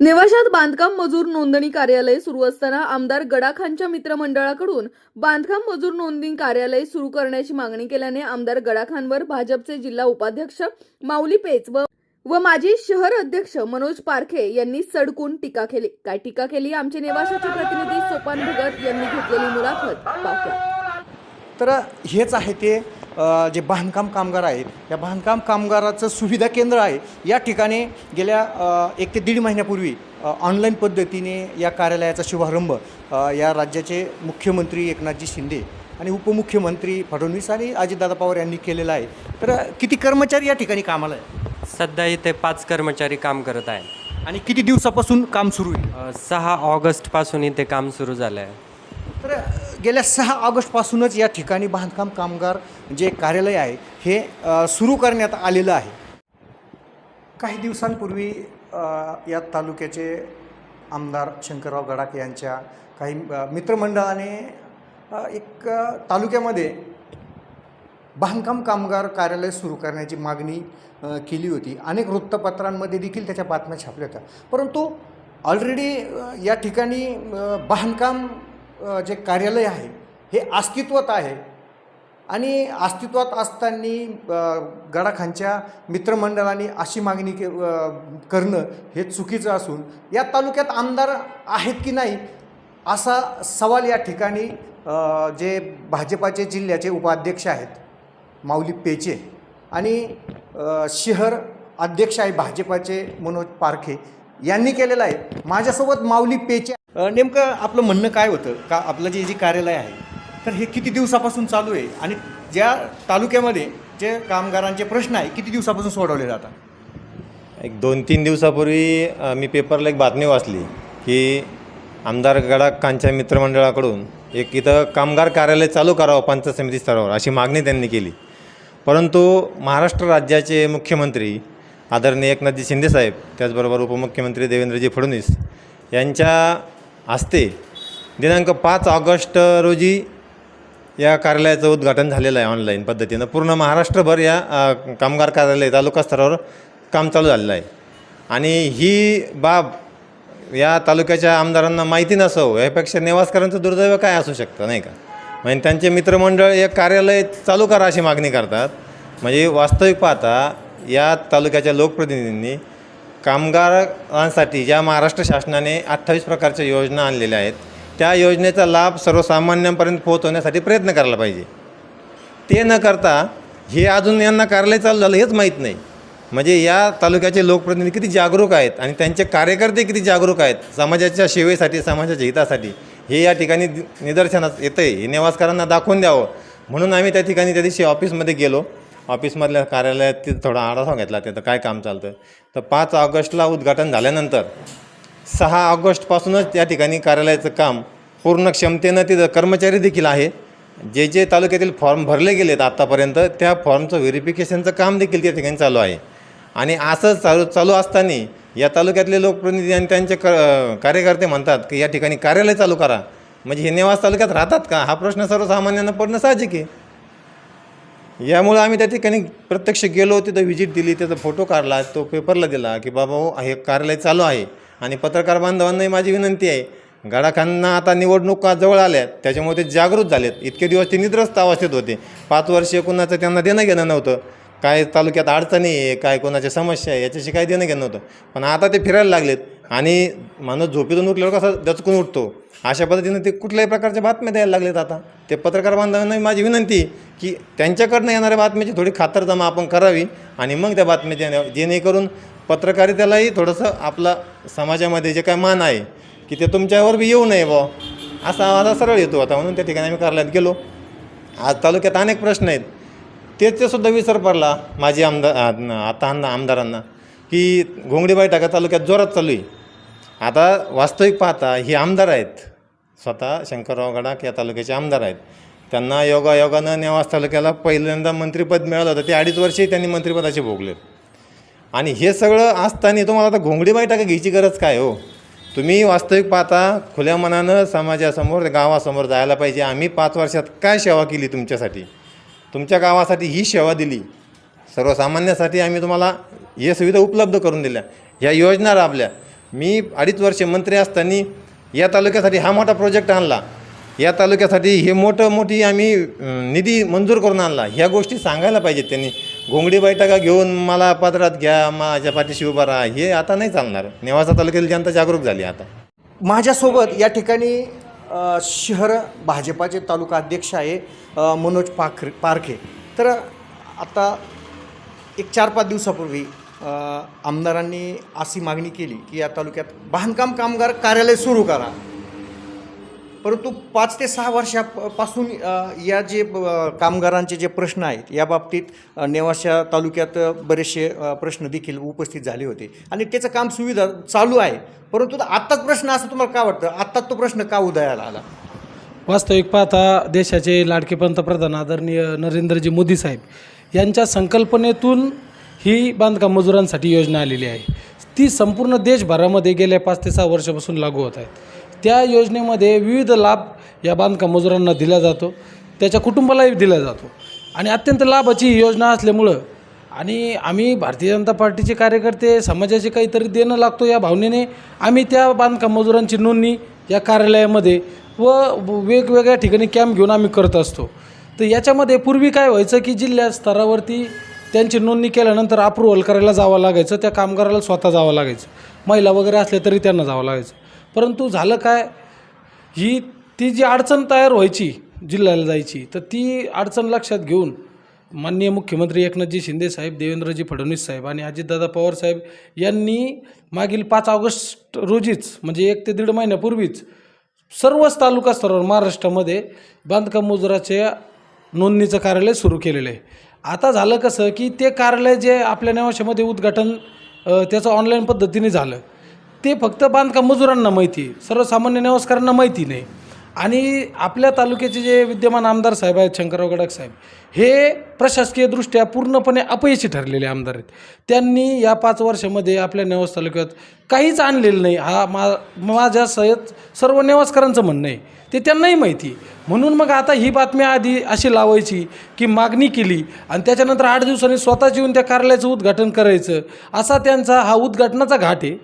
नेवाशात बांधकाम मजूर नोंदणी कार्यालय सुरू असताना आमदार गडाखानच्या मित्रमंडळाकडून बांधकाम मजूर नोंदणी कार्यालय सुरू करण्याची मागणी केल्याने आमदार गडाखानवर भाजपचे जिल्हा उपाध्यक्ष माऊली पेच व व माजी शहर अध्यक्ष मनोज पारखे यांनी सडकून टीका केली. काय टीका केली? आमचे नेवाशाचे प्रतिनिधी सोपान भगत यांनी घेतलेली मुलाखत तर हेच आहे ते. जे बांधकाम कामगार आहेत या बांधकाम कामगाराचं सुविधा केंद्र आहे या ठिकाणी गेल्या एक ते दीड महिन्यापूर्वी ऑनलाईन पद्धतीने या कार्यालयाचा शुभारंभ या राज्याचे मुख्यमंत्री एकनाथजी शिंदे आणि उपमुख्यमंत्री फडणवीस आणि अजितदादा पवार यांनी केलेला आहे. तर किती कर्मचारी या ठिकाणी कामाला आहे सध्या इथे पाच कर्मचारी काम करत आहेत. आणि किती दिवसापासून काम सुरू आहे? सहा ऑगस्टपासून इथे काम सुरू झालं आहे तर गेल्या सहा ऑगस्टपासूनच या ठिकाणी बांधकाम कामगार जे कार्यालय आहे हे सुरू करण्यात आलेलं आहे. काही दिवसांपूर्वी या तालुक्याचे आमदार शंकरराव गडाख यांच्या काही मित्रमंडळाने एक तालुक्यामध्ये बांधकाम कामगार कार्यालय सुरू करण्याची मागणी केली होती. अनेक वृत्तपत्रांमध्ये देखील त्याच्या बातम्या छापल्या होत्या. परंतु ऑलरेडी या ठिकाणी बांधकाम जे कार्यालय आहे हे अस्तित्वात आहे. आणि अस्तित्वात असताना गडाखांच्या मित्रमंडळाने अशी मागणी के करणं हे चुकीचं असून या तालुक्यात आमदार आहेत की नाही असा सवाल या ठिकाणी जे भाजपाचे जिल्ह्याचे उपाध्यक्ष आहेत माऊली पेचे आणि शहर अध्यक्ष आहे भाजपाचे मनोज पारखे यांनी केलेलं आहे. माझ्यासोबत माऊली पेचे अ, नेमकं आपलं म्हणणं काय होतं? का आपलं जे जे कार्यालय आहे तर हे किती दिवसापासून चालू आहे? आणि ज्या तालुक्यामध्ये जे कामगारांचे प्रश्न आहे किती दिवसापासून सोडवले जातात? एक दोन तीन दिवसापूर्वी मी पेपरला एक बातमी वाचली की आमदार गडाखांच्या मित्रमंडळाकडून एक इथं कामगार कार्यालय चालू करावं पंचायत समिती स्तरावर अशी मागणी त्यांनी केली. परंतु महाराष्ट्र राज्याचे मुख्यमंत्री आदरणीय एकनाथजी शिंदेसाहेब त्याचबरोबर उपमुख्यमंत्री देवेंद्रजी फडणवीस यांच्या हस्ते दिनांक पाच ऑगस्ट रोजी या कार्यालयाचं उद्घाटन झालेलं आहे ऑनलाईन पद्धतीनं. पूर्ण महाराष्ट्रभर या कामगार कार्यालय तालुका स्तरावर काम चालू झालेलं आहे. आणि ही बाब या तालुक्याच्या आमदारांना माहिती नसावं यापेक्षा नेवासकरांचं दुर्दैव काय असू शकतं नाही का? म्हणजे त्यांचे मित्रमंडळ एक कार्यालय चालू करा अशी मागणी करतात. म्हणजे वास्तविक पाहता या तालुक्याच्या लोकप्रतिनिधींनी कामगारांसाठी ज्या महाराष्ट्र शासनाने अठ्ठावीस प्रकारच्या योजना आणलेल्या आहेत त्या योजनेचा लाभ सर्वसामान्यांपर्यंत पोहोचवण्यासाठी प्रयत्न करायला पाहिजे. ते न करता हे अजून यांना कार्यालय चालू झालं हेच माहीत नाही. म्हणजे या तालुक्याचे लोकप्रतिनिधी किती जागरूक आहेत आणि त्यांचे कार्यकर्ते किती जागरूक आहेत समाजाच्या सेवेसाठी समाजाच्या हितासाठी हे या ठिकाणी निदर्शनास येतं आहे हे नेवासकरांना दाखवून द्यावं. म्हणून आम्ही त्या ठिकाणी त्या दिवशी ऑफिसमध्ये गेलो. ऑफिसमधल्या कार्यालयात तिथं थोडा आढावा घेतला तिथं काय काम चालतं तर पाच ऑगस्टला उद्घाटन झाल्यानंतर सहा ऑगस्टपासूनच या ठिकाणी कार्यालयाचं काम पूर्ण क्षमतेनं तिथं कर्मचारी देखील आहे. जे जे तालुक्यातील फॉर्म भरले गेलेत आत्तापर्यंत त्या फॉर्मचं व्हेरिफिकेशनचं काम देखील त्या ठिकाणी चालू आहे. आणि असं चालू चालू असताना या तालुक्यातले लोकप्रतिनिधी आणि त्यांचे क कार्यकर्ते म्हणतात की या ठिकाणी कार्यालय चालू करा. म्हणजे हे नेवास तालुक्यात राहतात का? हा प्रश्न सर्वसामान्यांना पडणं साहजिक आहे. यामुळं आम्ही त्या ठिकाणी प्रत्यक्ष गेलो तिथं व्हिजिट दिली त्याचा फोटो काढला तो पेपरला दिला की बाबा हो हे कार्यालय चालू आहे आणि पत्रकार बांधवांनाही माझी विनंती आहे. गडाखांना आता निवडणुका जवळ आल्या त्याच्यामुळे ते जागृत झालेत. इतके दिवस ते निद्रस्त अवस्थेत होते. पाच वर्ष कुणाचं त्यांना देणं घेणं नव्हतं. काय तालुक्यात अडचणी आहे काय कोणाच्या समस्या आहे याच्याशी काही देणं घेणं नव्हतं. पण आता ते फिरायला लागलेत. आणि माणूस झोपेतून उठल्यावर कसा दचकून उठतो? अशा पद्धतीनं ते कुठल्याही प्रकारच्या बातम्या द्यायला लागलेत आता. ते पत्रकार बांधवांना माझी विनंती की त्यांच्याकडनं येणाऱ्या बातम्याची थोडी खातरजमा आपण करावी आणि मग त्या बातम्या देण्या जेणेकरून पत्रकारितेलाही थोडंसं आपला समाजामध्ये जे काय मान आहे की ते तुमच्यावर बी येऊ नये बा असा आवाज सरळ येतो आता म्हणून त्या ठिकाणी आम्ही कार्यालयात गेलो. आज तालुक्यात अनेक प्रश्न आहेत. त्याचे सुद्धा विसर पडला माझी आमदार आता आमदारांना. की घोंगडीबाई टाका तालुक्यात जोरात चालू आहे. आता वास्तविक पाहता हे आमदार आहेत. स्वतः शंकरराव गडाख या तालुक्याचे आमदार आहेत. त्यांना योगायोगानं नेवास तालुक्याला पहिल्यांदा मंत्रिपद मिळालं होतं. ते अडीच वर्षही त्यांनी मंत्रिपदाचे भोगले. आणि हे सगळं असताना तुम्हाला आता घोंगडीबाई टाका घ्यायची गरज काय हो? तुम्ही वास्तविक पाहता खुल्या मनानं समाजासमोर गावासमोर जायला पाहिजे. आम्ही पाच वर्षात काय सेवा केली तुमच्यासाठी? तुमच्या गावासाठी ही सेवा दिली. सर्वसामान्यासाठी आम्ही तुम्हाला हे सुविधा उपलब्ध करून दिल्या. ह्या योजना राबल्या. मी अडीच वर्षे मंत्री असताना या तालुक्यासाठी हा मोठा प्रोजेक्ट आणला. या तालुक्यासाठी हे मोठं मोठी आम्ही निधी मंजूर करून आणला. ह्या गोष्टी सांगायला पाहिजेत त्यांनी. घोंगडी बैठका घेऊन मला पदरात घ्या माझ्या पाठीशी उभा राहा. हे आता नाही चालणार. नेवासा तालुक्यातील जनता जागरूक झाली आता. माझ्यासोबत या ठिकाणी शहर भाजपाचे तालुका अध्यक्ष आहे मनोज पाखरे पारखे. तर आता एक चार पाच दिवसापूर्वी आमदारांनी अशी मागणी केली की या तालुक्यात बांधकाम कामगार कार्यालय सुरू करा. परंतु पाच ते सहा वर्षापासून या जे कामगारांचे जे प्रश्न आहेत या बाबतीत नेवाशा तालुक्यात बरेचसे प्रश्न देखील उपस्थित झाले होते. आणि त्याचं काम सुविधा चालू आहे. परंतु आत्ताच प्रश्न असं तुम्हाला का वाटतं? आत्ताच तो प्रश्न का उदयाला आला? वास्तविक पाहता देशाचे लाडके पंतप्रधान आदरणीय नरेंद्रजी मोदी साहेब यांच्या संकल्पनेतून ही बांधकाम मजुरांसाठी योजना आलेली आहे. ती संपूर्ण देशभरामध्ये गेल्या पाच ते सहा वर्षापासून लागू होत आहे त्या योजनेमध्ये विविध लाभ या बांधकाम मजुरांना दिला जातो. त्याच्या कुटुंबालाही दिला जातो. आणि अत्यंत लाभाची ही योजना असल्यामुळं आणि आम्ही भारतीय जनता पार्टीचे कार्यकर्ते समाजाचे काहीतरी देणं लागतो या भावनेने आम्ही त्या बांधकाम मजुरांची नोंदणी या कार्यालयामध्ये व वेगवेगळ्या ठिकाणी कॅम्प घेऊन आम्ही करत असतो. तर याच्यामध्ये पूर्वी काय व्हायचं की जिल्ह्या स्तरावरती त्यांची नोंदणी केल्यानंतर अप्रुव्हल करायला जावं लागायचं त्या कामगाराला स्वतः जावं लागायचं. महिला वगैरे असल्या तरी त्यांना जावं लागायचं. परंतु झालं काय ही ती जी अडचण तयार व्हायची जिल्ह्याला जायची तर ती अडचण लक्षात घेऊन माननीय मुख्यमंत्री एकनाथजी शिंदे साहेब देवेंद्रजी फडणवीस साहेब आणि अजितदादा पवार साहेब यांनी मागील पाच ऑगस्ट रोजीच म्हणजे एक ते दीड महिन्यापूर्वीच सर्वच तालुका स्तरावर महाराष्ट्रामध्ये बांधकाम मजुराच्या नोंदणीचं कार्यालय सुरू केलेलं आहे. आता झालं कसं की ते कार्यालय जे आपल्या नेवाशामध्ये उद्घाटन त्याचं ऑनलाईन पद्धतीने झालं. ते फक्त बांधकाम मजुरांना माहिती आहे. सर्वसामान्य नेवासकरांना माहिती नाही. आणि आपल्या तालुक्याचे जे विद्यमान आमदार साहेब आहेत शंकरराव गडाख साहेब हे प्रशासकीयदृष्ट्या पूर्णपणे अपयशी ठरलेले आमदार आहेत. त्यांनी या पाच वर्षामध्ये आपल्या नेवास तालुक्यात काहीच आणलेलं नाही. हा मा माझ्या सयत सर्व नेवासकरांचं म्हणणं आहे. ते त्यांनाही माहिती आहे. म्हणून मग आता ही बातमी आधी अशी लावायची की मागणी केली आणि त्याच्यानंतर आठ दिवसांनी स्वतःच येऊन त्या कार्यालयाचं उद्घाटन करायचं. असा त्यांचा हा उद्घाटनाचा घाट आहे.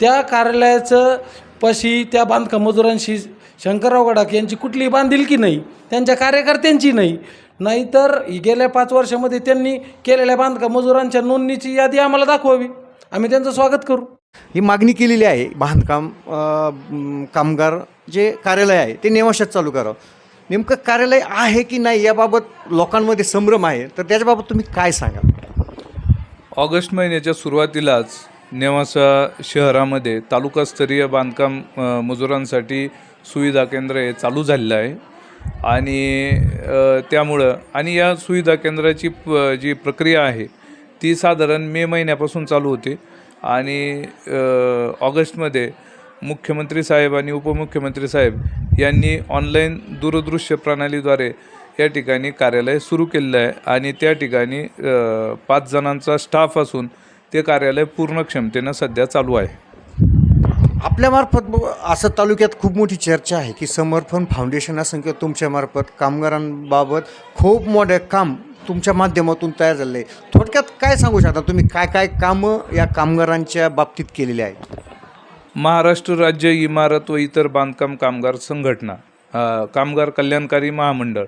त्या कार्यालयाचं पशी त्या बांधकाम मजुरांशी शंकरराव गडाख यांची कुठलीही बांधिलकी नाही त्यांच्या कार्यकर्त्यांची नाही. नाहीतर गेल्या पाच वर्षामध्ये त्यांनी केलेल्या बांधकाम मजुरांच्या नोंदणीची यादी आम्हाला दाखवावी. आम्ही त्यांचं स्वागत करू. ही मागणी केलेली आहे बांधकाम कामगार जे कार्यालय आहे ते नेवाशात चालू करावं नेमकं कार्यालय आहे की नाही याबाबत लोकांमध्ये संभ्रम आहे तर त्याच्याबाबत तुम्ही काय सांगाल? ऑगस्ट महिन्याच्या सुरुवातीलाच नेवासा शहरामध्ये तालुकास्तरीय बांधकाम मजुरांसाठी सुविधा केंद्र हे चालू झालेलं आहे. आणि त्यामुळं आणि या सुविधा केंद्राची प जी प्रक्रिया आहे ती साधारण मे महिन्यापासून चालू होते. आणि ऑगस्टमध्ये मुख्यमंत्री साहेब आणि उपमुख्यमंत्री साहेब यांनी ऑनलाईन दूरदृश्य प्रणालीद्वारे या ठिकाणी कार्यालय सुरू केलेलं आहे. आणि त्या ठिकाणी पाच जणांचा स्टाफ असून ते कार्यालय पूर्ण क्षमतेनं सध्या चालू आहे. आपल्यामार्फत ब- असं तालुक्यात खूप मोठी चर्चा आहे की समर्पण फाउंडेशन असंख्य तुमच्यामार्फत कामगारांबाबत खूप मोठं काम तुमच्या माध्यमातून तयार झालं आहे. थोडक्यात काय सांगू शकता? तुम्ही काय काय कामं या कामगारांच्या बाबतीत केलेली आहेत? महाराष्ट्र राज्य इमारत व इतर बांधकाम कामगार संघटना कामगार कल्याणकारी महामंडळ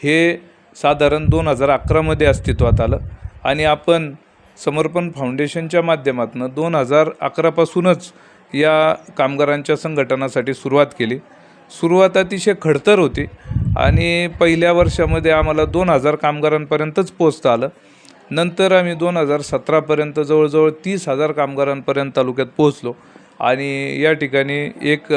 हे साधारण दोन हजार अकरामध्ये अस्तित्वात आलं आणि आपण समर्पण फाउंडेशनच्या माध्यमातून दोन हजार अकरापासूनच या कामगारांच्या संघटनासाठी सुरुवात केली. सुरुवात अतिशय खडतर होती आणि पहिल्या वर्षामध्ये आम्हाला दोन हजार कामगारांपर्यंतच पोचता आलं. नंतर आम्ही दोन हजार सतरापर्यंत जवळजवळ तीस हजार कामगारांपर्यंत तालुक्यात पोहोचलो आणि या ठिकाणी एक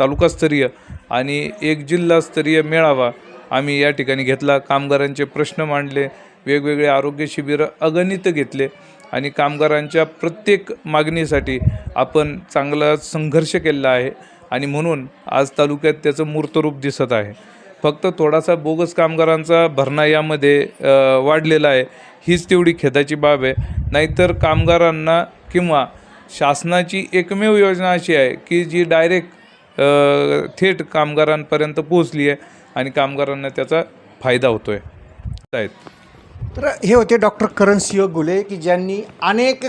तालुकास्तरीय आणि एक जिल्हास्तरीय मेळावा आम्ही या ठिकाणी घेतला. कामगारांचे प्रश्न मांडले वेगवेगळे आरोग्य शिबिरं अगणित घेतले. आणि कामगारांच्या प्रत्येक मागणीसाठी आपण चांगला संघर्ष केलेला आहे. आणि म्हणून आज तालुक्यात त्याचं मूर्तरूप दिसत आहे. फक्त थोडासा बोगस कामगारांचा भरणा यामध्ये वाढलेला आहे. हीच तेवढी खेदाची बाब आहे. नाहीतर कामगारांना किंवा शासनाची एकमेव योजना अशी आहे की जी डायरेक्ट थेट कामगारांपर्यंत पोहोचली आहे आणि कामगारांना त्याचा फायदा होतो आहे आहेत. तर हे होते डॉक्टर करणसिंह गुले की ज्यांनी अनेक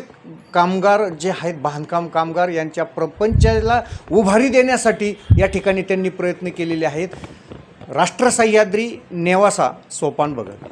कामगार जे आहेत बांधकाम कामगार यांच्या प्रपंचाला उभारी देण्यासाठी या ठिकाणी त्यांनी प्रयत्न केलेले आहेत. राष्ट्र सह्याद्री नेवासा सोपान बघत